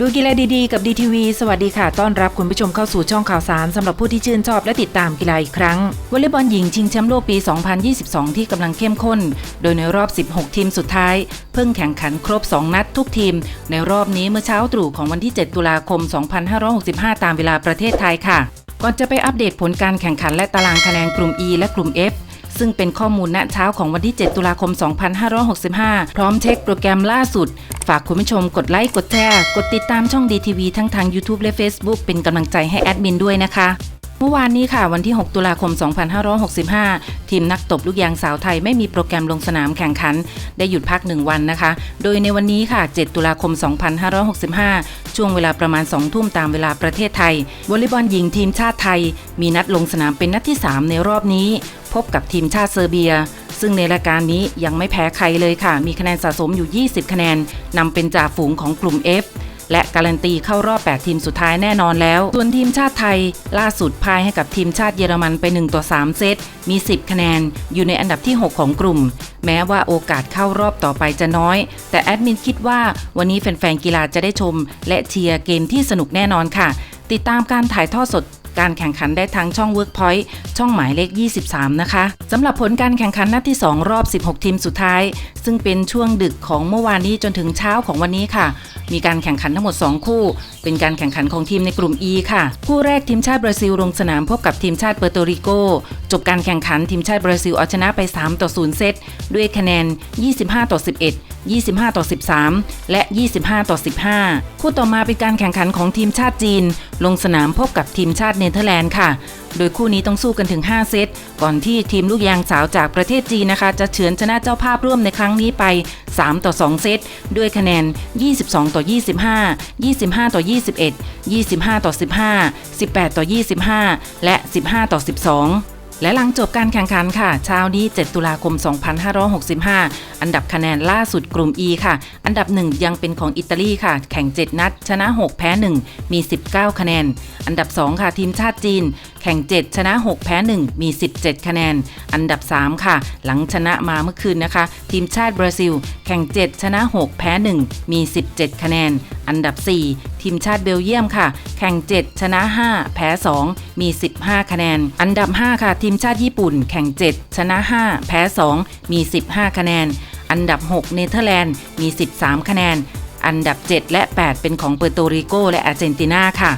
ดูกีฬาดีๆ กับดีทีวีสวัสดีค่ะ ต้อนรับคุณผู้ชมเข้าสู่ช่องข่าวสารสำหรับผู้ที่ชื่นชอบและติดตามกีฬาอีกครั้งวอลเลย์บอลหญิงชิงแชมป์โลกปี 2022 ที่กำลังเข้มข้น โดยในรอบ 16 ทีมสุดท้าย เพิ่งแข่งขันครบ 2 นัดทุกทีม ในรอบนี้เมื่อเช้าตรู่ของวันที่ 7 ตุลาคม 2565 ตามเวลาประเทศไทยค่ะ ก่อนจะไปอัปเดตผลการแข่งขันและตารางคะแนนกลุ่ม E และกลุ่ม F ซึ่งเป็นข้อมูลณเช้าของวันที่ 7 ตุลาคม 2565 พร้อมเช็คโปรแกรมล่าสุด ฝากคุณผู้ชมกดไลค์กดแชร์กดติดตามช่อง DTV ทั้งทาง YouTube และ Facebook เป็นกำลังใจให้แอดมินด้วยนะคะ เมื่อวานนี้ค่ะ วันที่ 6 ตุลาคม 2565 ทีมนักตบลูกยางสาวไทยไม่มีโปรแกรมลงสนามแข่งขัน ได้หยุดพัก 1 วันนะคะ โดยในวันนี้ค่ะ 7 ตุลาคม 2565 ช่วงเวลาประมาณ 2 ทุ่มตามเวลาประเทศไทยวอลเลย์บอลหญิงทีมชาติไทย มีนัดลงสนามเป็นนัดที่ 3 ในรอบนี้ พบกับทีมชาติเซอร์เบีย ซึ่งในรายการนี้ยังไม่แพ้ใครเลยค่ะ มีคะแนนสะสมอยู่ 20 คะแนนนำเป็นจ่าฝูงของกลุ่ม F และการันตีเข้ารอบ 8 ทีมสุดท้ายแน่นอนแล้ว ส่วนทีมชาติไทย ล่าสุดพ่ายให้กับทีมชาติเยอรมันไป 1 ต่อ 3 เซต มี 10 คะแนน อยู่ในอันดับที่ 6 ของกลุ่ม แม้ว่าโอกาสเข้ารอบต่อไปจะน้อย แต่แอดมินคิดว่าวันนี้แฟนๆกีฬาจะได้ชม และเชียร์เกมที่สนุกแน่นอนค่ะ ติดตามการถ่ายทอดสด การแข่งขันได้ทางช่อง Workpoint ช่องหมายเลข 23 นะคะสำหรับผลการแข่งขันนัดที่ 2 รอบ 16 ทีมสุดท้าย ซึ่งเป็นช่วงดึกของเมื่อวานนี้จนถึงเช้าของวันนี้ค่ะ มีการแข่งขันทั้งหมด 2 คู่ เป็นการแข่งขันของทีมในกลุ่ม E ค่ะ คู่แรกทีมชาติบราซิลลงสนามพบกับทีมชาติเปอร์โตริโกจบการแข่งขันทีมชาติบราซิลเอาชนะไป 3 ต่อ 0 เซตด้วยคะแนน 25 ต่อ 11 25 ต่อ 13 และ 25 ต่อ 15 คู่ต่อมาเป็นการแข่งขันของทีมชาติจีน ลงสนามพบกับทีมชาติเนเธอร์แลนด์ค่ะ โดยคู่นี้ต้องสู้กันถึง 5 เซต ก่อนที่ทีมลูกยางสาวจากประเทศจีนนะคะ จะเฉือนชนะเจ้าภาพร่วมในครั้งนี้ไป 3 ต่อ 2 เซต ด้วยคะแนน 22 ต่อ 25 25 ต่อ 21 25 ต่อ 15 18 ต่อ 25 และ 15 ต่อ 12 และหลังจบการแข่งขันค่ะ เช้านี้ 7 ตุลาคม 2565 อันดับคะแนนล่าสุดกลุ่ม E ค่ะ อันดับ 1 ยังเป็นของอิตาลีค่ะ แข่ง 7 นัด ชนะ 6 แพ้ 1 มี 19 คะแนน อันดับ 2 ค่ะ ทีมชาติจีน แข่ง 7 ชนะ 6 แพ้ 1 มี 17 คะแนน อันดับ 3 ค่ะ หลังชนะมาเมื่อคืนนะคะ ทีมชาติบราซิล แข่ง 7 ชนะ 6 แพ้ 1 มี 17 คะแนน อันดับ 4 ทีมชาติเบลเยียมค่ะ แข่ง 7 ชนะ 5 แพ้ 2 มี 15 คะแนน อันดับ 5 ค่ะทีมชาติญี่ปุ่น แข่ง 7 ชนะ 5 แพ้ 2 มี 15 คะแนน อันดับ 6 เนเธอร์แลนด์มี 13 คะแนน อันดับ 7 และ 8 เป็นของเปอร์โตริโกและอาร์เจนตินาค่ะ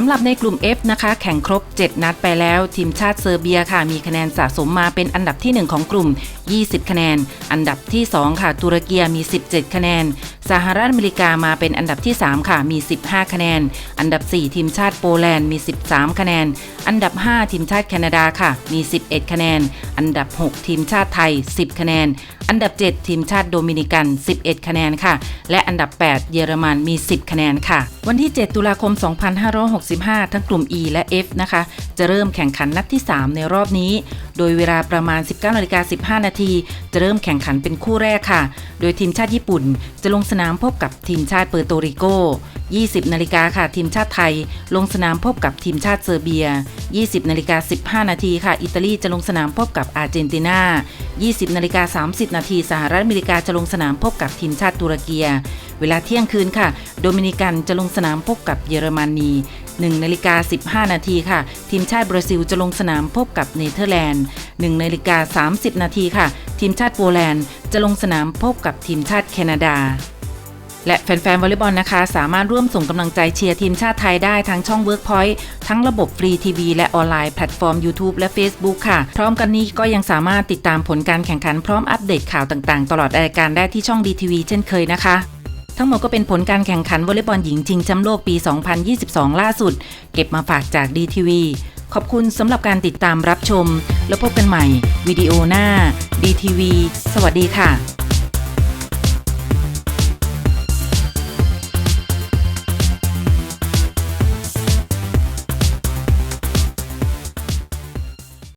สำหรับในกลุ่ม F นะคะ แข่งครบ 7 นัดไปแล้ว ทีมชาติเซอร์เบียค่ะ มีคะแนนสะสมมาเป็นอันดับที่ 1 ของกลุ่ม 20 คะแนน อันดับที่ 2 ค่ะ ตุรกีมี 17 คะแนนสหรัฐอเมริกามาเป็นอันดับที่ 3 ค่ะมี 15 คะแนน อันดับ 4 ทีมชาติโปแลนด์มี 13 คะแนน อันดับ 5 ทีมชาติแคนาดาค่ะ มี 11 คะแนน อันดับ 6 ทีมชาติไทย 10 คะแนน อันดับ 7 ทีมชาติโดมินิกัน 11 คะแนนค่ะ และอันดับ 8 เยอรมันมี 10 คะแนนค่ะ วันที่ 7 ตุลาคม 256 65ทั้งกลุ่ม E และ F นะคะ จะเริ่มแข่งขันนัดที่ 3 ในรอบนี้ โดยเวลาประมาณ 19นาฬิกา15 นาที จะเริ่มแข่งขันเป็นคู่แรกค่ะ โดยทีมชาติญี่ปุ่นจะลงสนามพบกับทีมชาติเปอร์โตริโก 20 นาฬิกาค่ะ ทีมชาติไทย ลงสนามพบกับทีมชาติเซอร์เบีย 20 นาฬิกา15 นาทีค่ะ อิตาลีจะลงสนามพบกับอาร์เจนตินา 20 นาฬิกา30 นาทีสหรัฐอเมริกาจะลงสนามพบกับทีมชาติตุรกีเวลาเที่ยงคืนค่ะ โดมินิกันจะลงสนามพบกับเยอรมนี1นาฬิกา15 นาทีค่ะ ทีมชาติบราซิลจะลงสนามพบกับเนเธอร์แลนด์1นาฬิกา30 นาทีค่ะ ทีมชาติโปแลนด์จะลงสนามพบกับทีมชาติแคนาดาและแฟนๆวอลเลย์บอลนะคะ สามารถร่วมส่งกำลังใจเชียร์ทีมชาติไทยได้ทั้งช่อง Workpoint ทั้งระบบฟรีทีวีและออนไลน์แพลตฟอร์ม YouTube และ Facebook ค่ะ พร้อมกันนี้ก็ยังสามารถติดตามผลการแข่งขันพร้อมอัปเดตข่าวต่างๆ ตลอดรายการได้ที่ช่อง DTV เช่นเคยนะคะ ทั้งหมดก็เป็นผลการแข่งขันวอลเลย์บอลหญิงชิงแชมป์โลกปี 2022 ล่าสุด เก็บมาฝากจาก DTV ขอบคุณสำหรับการติดตามรับชม แล้วพบกันใหม่วิดีโอหน้าดีทีวีสวัสดีค่ะ